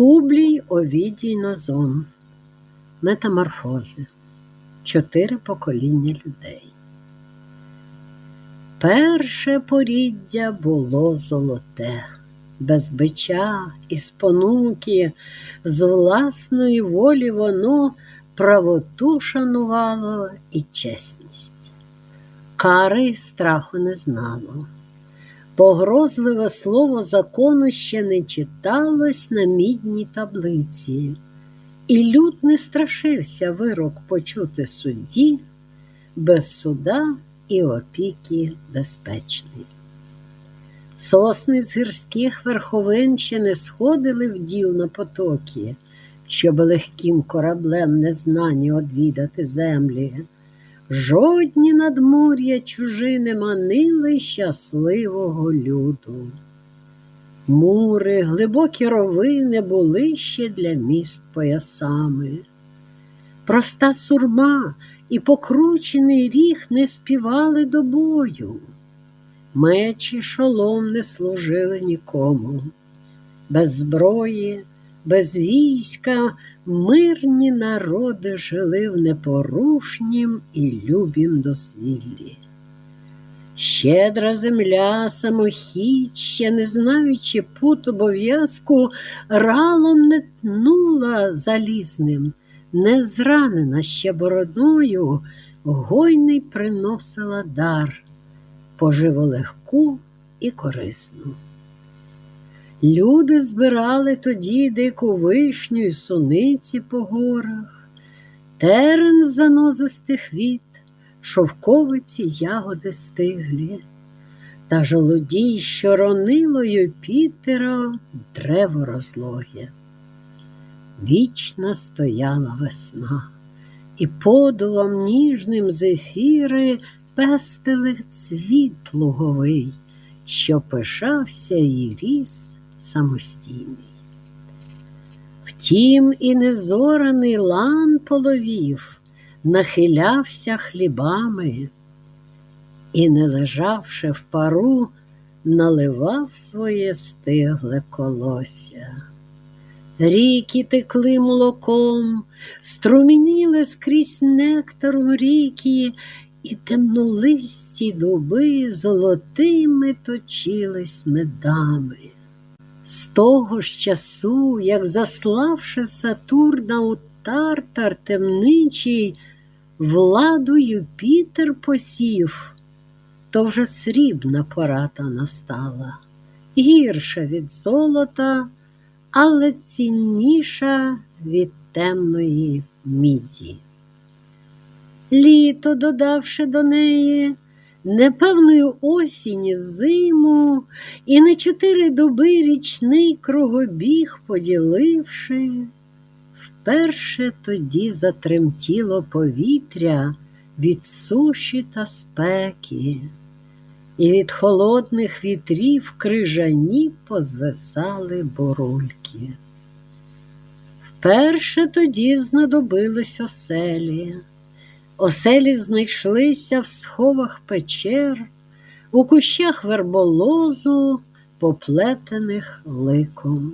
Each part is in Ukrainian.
Публій Овідій Назон. Метаморфози. Чотири покоління людей. Перше поріддя було золоте, без бича і спонуки, з власної волі воно правоту шанувало і чесність. Кари й страху не знало. Погрозливе слово закону ще не читалось на мідній таблиці, і люд не страшився вирок почути судді, без суда і опіки безпечний. Сосни з гірських верховин ще не сходили в діл на потоки, щоб легким кораблем незнані одвідати землі. Жодні надмур'я чужини манили щасливого люду. Мури, глибокі ровини були ще для міст поясами. Проста сурма і покручений ріг не співали до бою. Мечі шолом не служили нікому. Без зброї, без війська мирні народи жили в непорушнім і любім дозвіллі. Щедра земля, самохідь, ще не знаючи пут обов'язку, ралом не тнула залізним, не зранена ще бородою, гойний приносила дар, поживу легку і корисну. Люди збирали тоді дику вишню й суниці по горах, терен занозистих віт, шовковиці ягоди стиглі, та жолодій, що ронило Юпітера древо розлоге. Вічна стояла весна, і подувом ніжним зефіри пестили цвіт луговий, що пишався і ріс самостійний. Втім, і незораний лан половів, нахилявся хлібами і, не лежавши в пару, наливав своє стигле колосся. Ріки текли молоком, струмініли скрізь нектаром ріки, і темнолисті дуби золотими точились медами. З того ж часу, як заславши Сатурна у тартар темничий, владу Юпітер посів, то вже срібна пората настала, гірша від золота, але цінніша від темної міді. Літо, додавши до неї, непевною осінь зиму, і на чотири доби річний кругобіг поділивши, вперше тоді затремтіло повітря від суші та спеки, і від холодних вітрів крижані позвисали бурульки. Вперше тоді знадобились оселі. Оселі знайшлися в сховах печер, у кущах верболозу, поплетених ликом.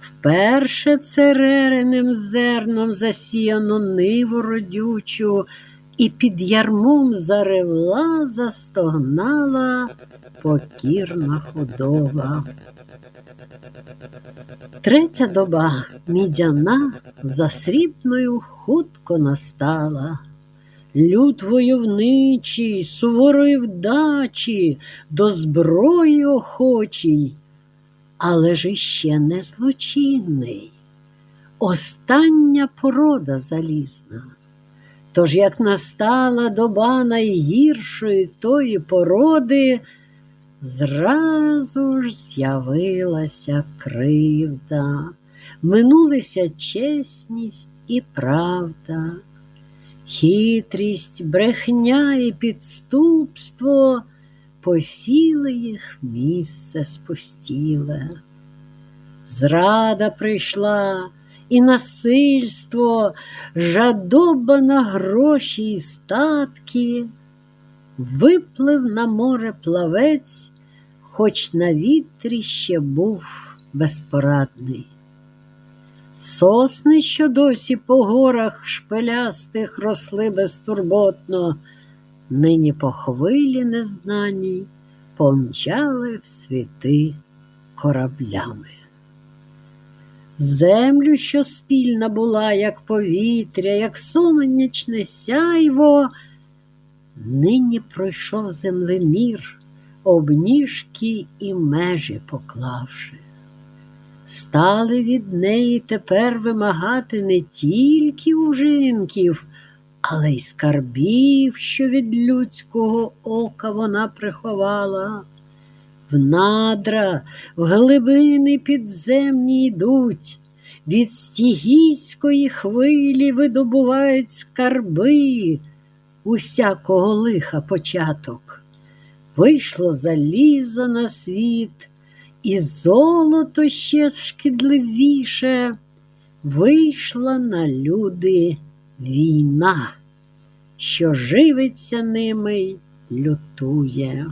Вперше церериним зерном засіяно ниву родючу, і під ярмом заревла, застогнала покірна худоба. Третя доба мідяна за срібною хутко настала. Люд войовничий, суворої вдачі, до зброї охочий, але ж іще не злочинний, остання порода залізна. Тож, як настала доба найгіршої тої породи, Зразу ж з'явилася кривда, минулися чесність і правда, хитрість, брехня і підступство посіли їх місце спустіле. Зрада прийшла і насильство, жадоба на гроші і статки. Виплив на море плавець, хоч на вітрі ще був безпорадний. Сосни, що досі по горах шпилястих росли безтурботно, нині по хвилі незнаній помчали в світи кораблями. Землю, що спільна була, як повітря, як сонячне сяйво, нині пройшов землемір, обніжки і межі поклавши. Стали від неї тепер вимагати не тільки ужинків, але й скарбів, що від людського ока вона приховала. В надра, в глибини підземні йдуть, від стігійської хвилі видобувають скарби, усякого лиха початок. Вийшло залізо на світ, і золото ще шкідливіше, вийшла на люди війна, що живиться ними й лютує.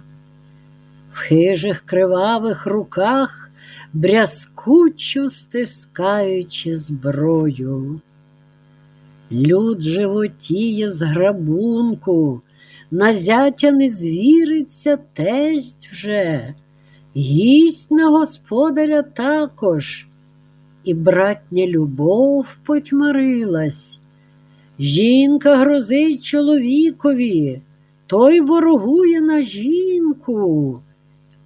В хижих кривавих руках брязкучу стискаючи зброю. Люд животіє з грабунку, на зятя не звіриться тесть вже, гість на господаря також, і братня любов потьмарилась. Жінка грозить чоловікові, той ворогує на жінку.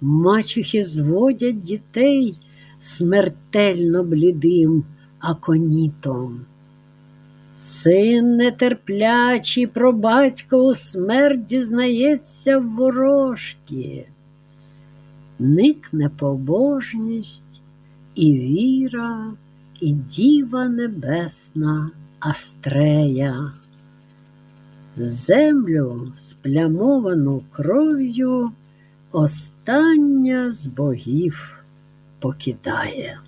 Мачухи зводять дітей смертельно блідим аконітом. Син нетерплячий про батькову смерть дізнається в ворожки. Никне побожність і віра, і діва небесна Астрея. Землю, сплямовану кров'ю, остання з богів покидає.